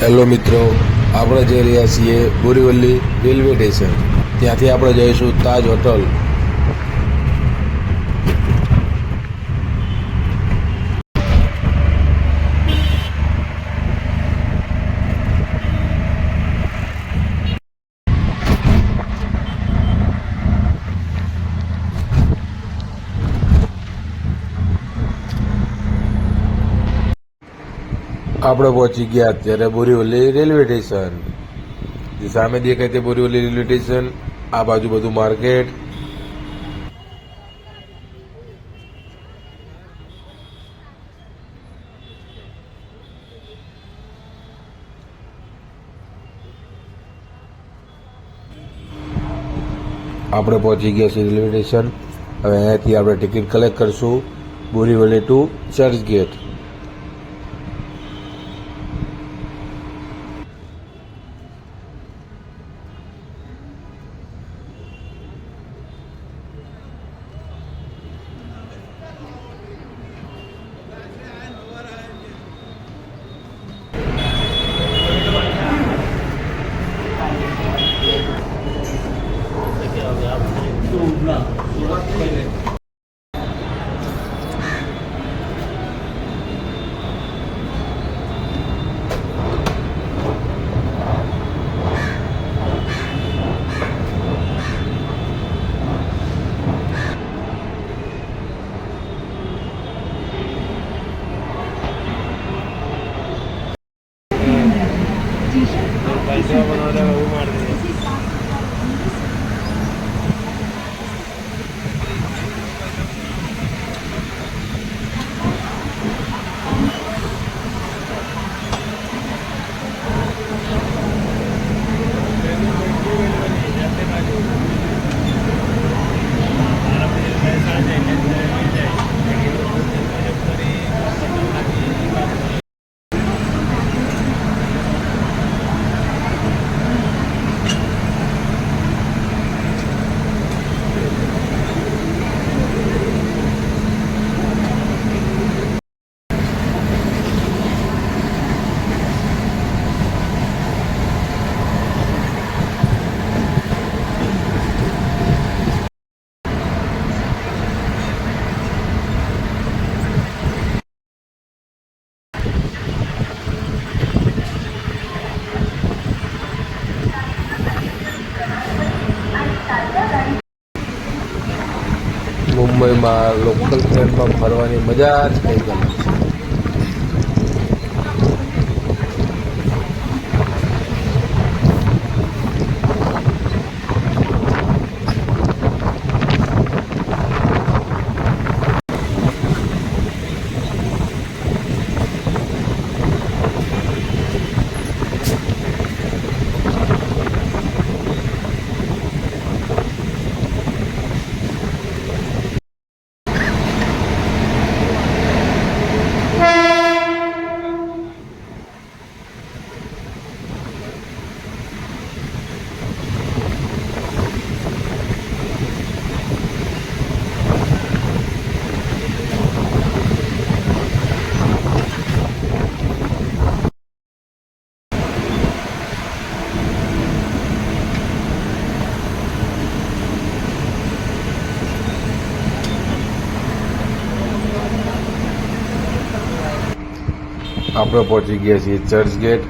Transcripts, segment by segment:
Hello મિત્રો આપણે જઈ રહ્યા છીએ બોરીવલી રેલવે સ્ટેશન. ત્યાંથી આપણે જઈશું તાજ હોટલ. આપણે પહોંચી ગયા અત્યારે બોરીવલી રેલવે સ્ટેશન. જે સામે દેખાય તે બોરીવલી રેલવે સ્ટેશન, આ બાજુ બધું માર્કેટ. આપણે પહોંચી ગયા છીએ રેલવે સ્ટેશન. હવે અહીંયાથી આપણે ટિકિટ કલેક્ટ કરશું બોરીવલી ટુ ચર્ચ ગેટ ಮಾಡಿದ್ರೆ મુંબઈમાં લોકલ ટ્રેનમાં ફરવાની મજા જ કંઈક અલગ છે. આપણે પહોંચી ગયા છીએ ચર્ચ ગેટ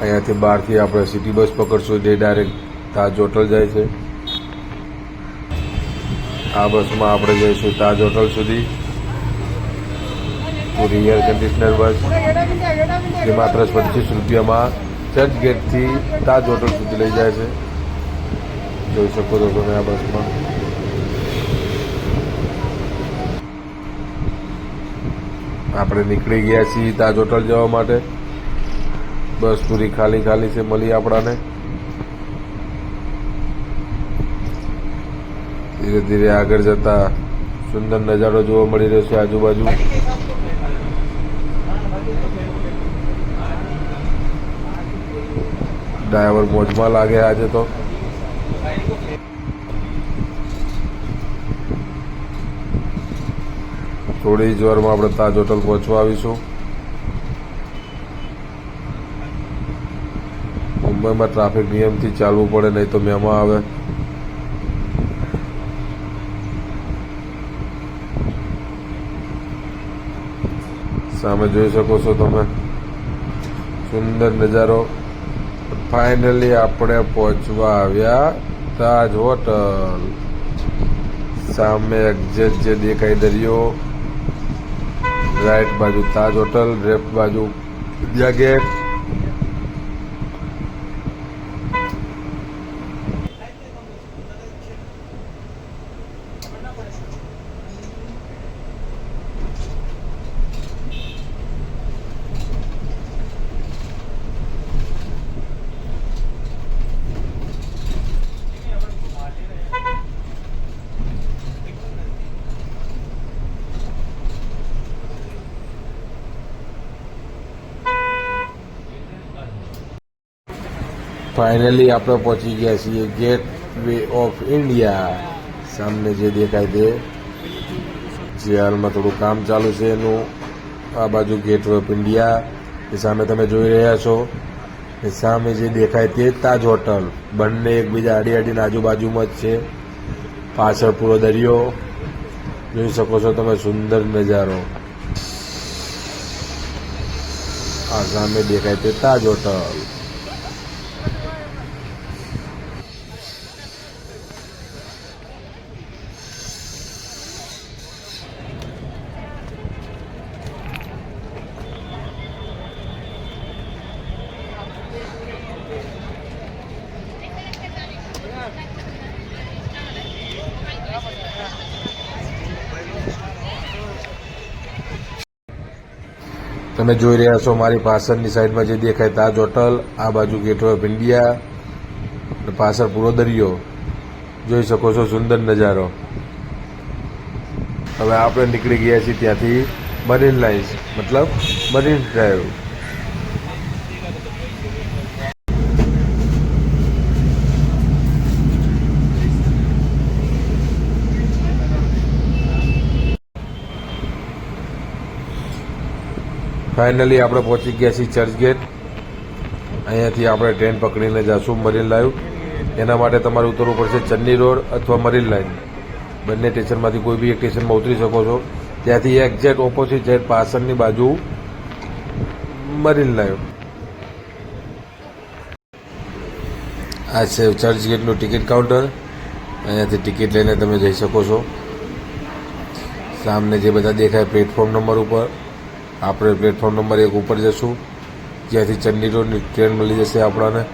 અહીંયાથી બહારથી આપણે સિટી બસ પકડશું, જે ડાયરેક્ટ તાજ હોટલ જાય છે. આ બસમાં આપણે જઈશું તાજ હોટલ સુધી. પૂરી એર કન્ડિશનર બસ જે માત્ર પચીસ રૂપિયામાં ચર્ચ ગેટથી તાજ હોટલ સુધી લઈ જાય છે. જોઈ શકો છો તમે આ બસમાં આપણે નીકળી ગયા છીએ તાજ હોટલ જવા માટે. બસ પૂરી ખાલી ખાલી છે મળી આપણાને. ધીરે ધીરે આગળ જતા સુંદર નજારો જોવા મળી રહ્યો છે આજુબાજુ. ડ્રાઈવર મોજમાં લાગે આજે તો. થોડી જ વારમાં આપણે તાજ હોટલ પહોંચવા આવીશું. મુંબઈમાં ટ્રાફિક નિયમથી ચાલવું પડે, નહીં તો મેમાં આવે. સામે જોઈ શકો છો તમે. સુંદર નજારો. ફાઇનલી આપણે પહોંચવા આવ્યા તાજ હોટલ. સામે એક્ઝેક્ટ જે દેખાય દરિયો. રાઈટ બાજુ તાજ હોટલ લેફ્ટ બાજુ વિદ્યા ગેટ ફાઇનલી આપણે પહોંચી ગયા છીએ ગેટ વે ઓફ ઇન્ડિયા સામને જે દેખાય તે. જે હાલમાં થોડું કામ ચાલુ છે એનું. આ બાજુ ગેટ વે ઓફ ઇન્ડિયા એ સામે તમે જોઈ રહ્યા છો. એ સામે જે દેખાય તે તાજ હોટલ. બંને એકબીજા અડી અડીને આજુબાજુમાં જ છે. પાછળ પૂરો દરિયો. જોઈ શકો છો તમે સુંદર નજારો. આ સામે દેખાય તે તાજ હોટલ. તમે જોઈ રહ્યા છો મારી પાછળની સાઈડમાં જે દેખાય તાજ હોટલ, આ બાજુ ગેટવે ઓફ ઇન્ડિયા અને પાછળ પૂરો દરિયો જોઈ શકો છો સુંદર નજારો. હવે આપણે નીકળી ગયા છીએ ત્યાંથી મરીન લાઇન્સ મતલબ મરીન ડ્રાઈવ ફાઇનલી આપણે પહોંચી ગયા છીએ ચર્ચગેટ અહીંયાથી આપણે ટ્રેન પકડીને જઈશું મરીન લાઈવ એના માટે તમારે ઉતરવું પડશે ચન્ની રોડ અથવા મરીન લાઈન બંને સ્ટેશનમાંથી કોઈ બી એક સ્ટેશનમાં ઉતરી શકો છો. ત્યાંથી એક્ઝેક્ટ ઓપોઝિટ સાઈડ પાછળની બાજુ મરીન લાઈવ આ છે ચર્ચગેટનું ટિકિટ કાઉન્ટર અહીંયાથી ટિકિટ લઈને તમે જઈ શકો છો. સામને જે બધા દેખાય પ્લેટફોર્મ નંબર ઉપર. આપણે પ્લેટફોર્મ નંબર એક ઉપર જશું. જ્યાંથી ચંડી ટ્રેન મળી જશે આપણાને.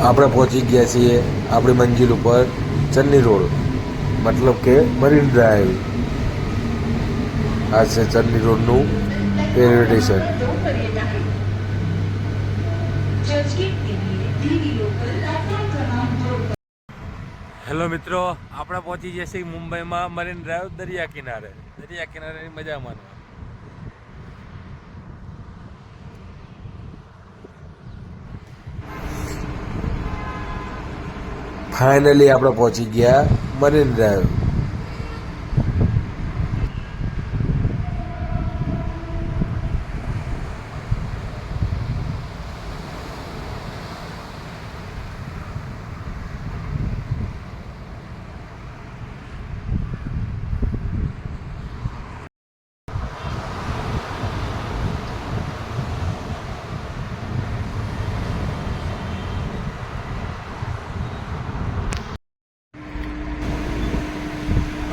આપણે પહોંચી ગયા છીએ આપણી મંજિલ ઉપર ચન્ની રોડ. મતલબ કે મરીન ડ્રાઈવ. આ છે ચન્ની રોડનું રેલવે સ્ટેશન. હેલો મિત્રો, આપણે પહોંચી જઈએ છીએ મુંબઈમાં મરીન ડ્રાઈવ દરિયા કિનારે. દરિયા કિનારેની મજા માણવા. ફાઇનલી આપણે પહોંચી ગયા. મરીન ડ્રાઈવ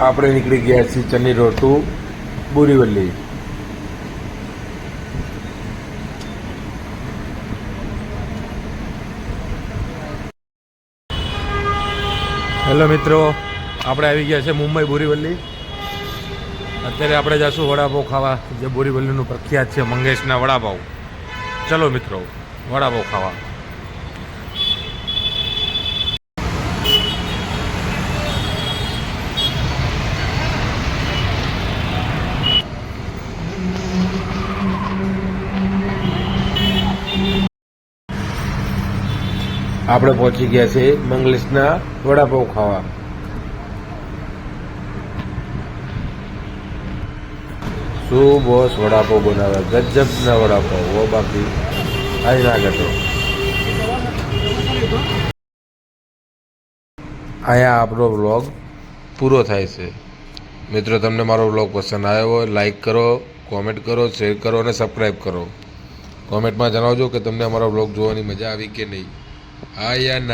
આપણે નીકળી ગયા છીએ Charni Road to Borivali hello મિત્રો, આપણે આવી ગયા છે મુંબઈ બોરીવલ્લી અત્યારે આપણે જઈશું વડાપાઉં ખાવા, જે બોરીવલ્લીનું પ્રખ્યાત છે મંગેશના વડાપાઉ. ચલો મિત્રો, વડાપાઉં ખાવા. આપણે પહોંચી ગયા છે મંગલેશના વડાપાઉં ખાવા. શું બોસ વડાપાઉં બનાવ્યા ગજબના વડાપાઉં. હો બાકી આઈ ના ઘટો અહીંયા આપણો વ્લોગ પૂરો થાય છે. મિત્રો, તમને મારો વ્લોગ પસંદ આવ્યો હોય લાઇક કરો, કોમેન્ટ કરો, શેર કરો અને સબસ્ક્રાઈબ કરો. કોમેન્ટમાં જણાવજો કે તમને અમારો વ્લોગ જોવાની મજા આવી કે નહીં. Haya na